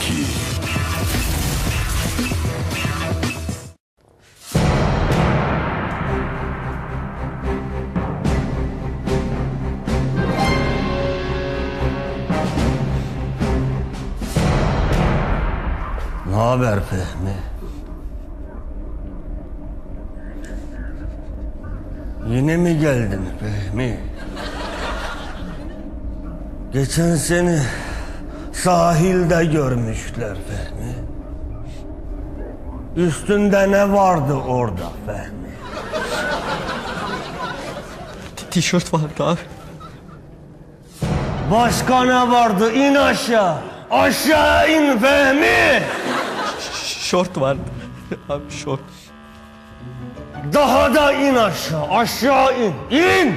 2 Ne haber Fehmi? Yine mi geldin Fehmi? Geçen seni sahilde görmüşler Fehmi. Üstünde ne vardı orada Fehmi? Tişört vardı abi. Başka ne vardı? İn aşağı. Aşağı in Fehmi. Şort vardı. Abi şort. Daha da in aşağı. Aşağı in. İn.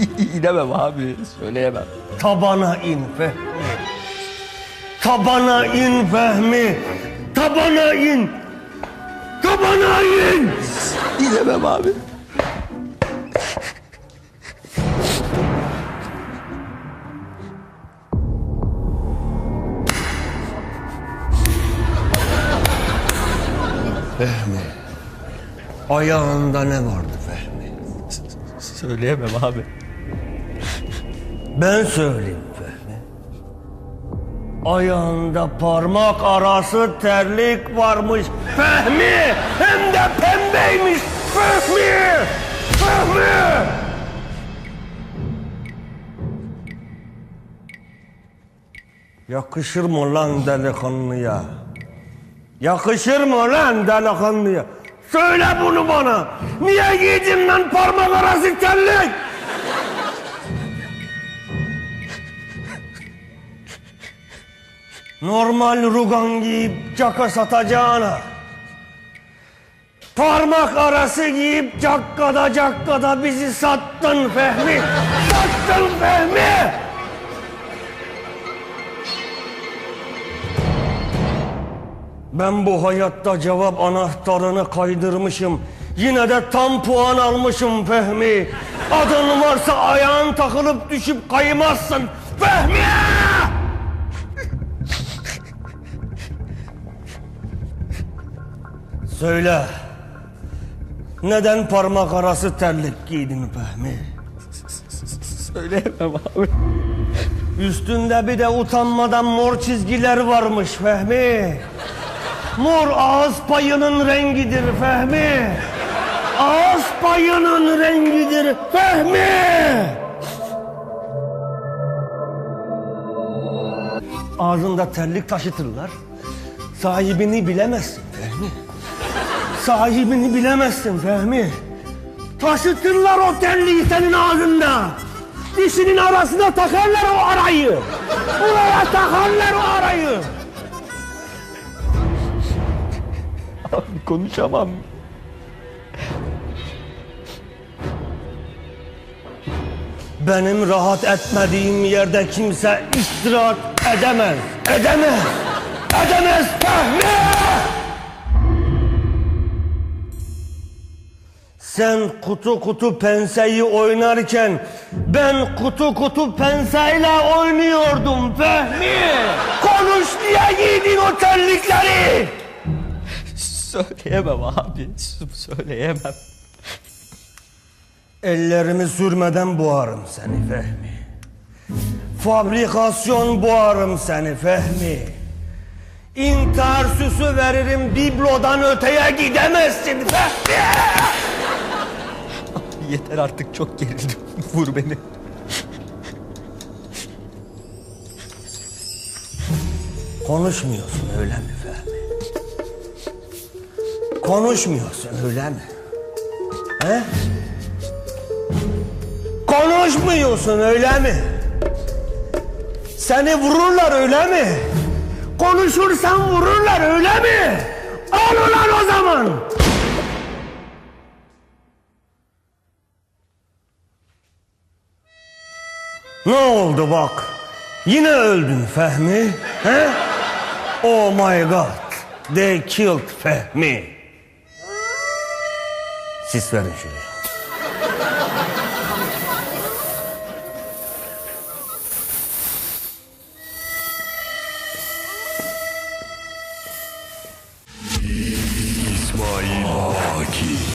İ- İ- İnemem abi. Söyleyemem. Tabana in Fehmi. Tabana in Fehmi. Tabana in. Tabana in. İnemem abi. Fehmi. Ayağında ne vardı Fehmi? Söyleyemem abi. Ben söyleyeyim Fehmi. Ayağında parmak arası terlik varmış Fehmi. Hem de pembeymiş Fehmi. Fehmi. Yakışır mı lan delikanlıya? Yakışır mı lan delikanlıya? Söyle bunu bana. Niye giydin lan parmak arası terlik? Normal rugan giyip caka satacağına. Parmak arası giyip cakkada cakkada bizi sattın Fehmi. Sattın Fehmi. Ben bu hayatta cevap anahtarını kaydırmışım. Yine de tam puan almışım Fehmi. Adın varsa ayağın takılıp düşüp kaymazsın Fehmi! Söyle. Neden parmak arası terlik giydin Fehmi? Söyleyemem abi. Üstünde bir de utanmadan mor çizgiler varmış Fehmi. Mor ağız payının rengidir Fehmi. Ağız payının rengidir Fehmi. Ağzında terlik taşıtırlar. Sahibini bilemezsin Fehmi. Sahibini bilemezsin Fehmi. Taşıtırlar o terliği senin ağzında. Dişinin arasına takarlar o arayı. Buraya takarlar o arayı. Abi konuşamam. Benim rahat etmediğim yerde kimse istirahat edemez. Edemez. Edemez Fehmi! Sen kutu kutu penseyi oynarken ben kutu kutu penseyle oynuyordum Fehmi. Konuş diye giydin o terlikleri. Söyleyemem abi. Söyleyemem. Ellerimi sürmeden boğarım seni Fehmi. Fabrikasyon boğarım seni Fehmi. İntihar süsü veririm biblodan öteye gidemezsin Fehmi. Yeter artık çok gerildim. Vur beni. Konuşmuyorsun öyle mi Fehmi? Konuşmuyorsun öyle mi? He? Konuşmuyorsun öyle mi? Seni vururlar öyle mi? Konuşursan vururlar öyle mi? Al ulan o zaman. Ne oldu bak? Yine öldün Fehmi. He? Oh my god. They killed Fehmi. Sis verin şuraya.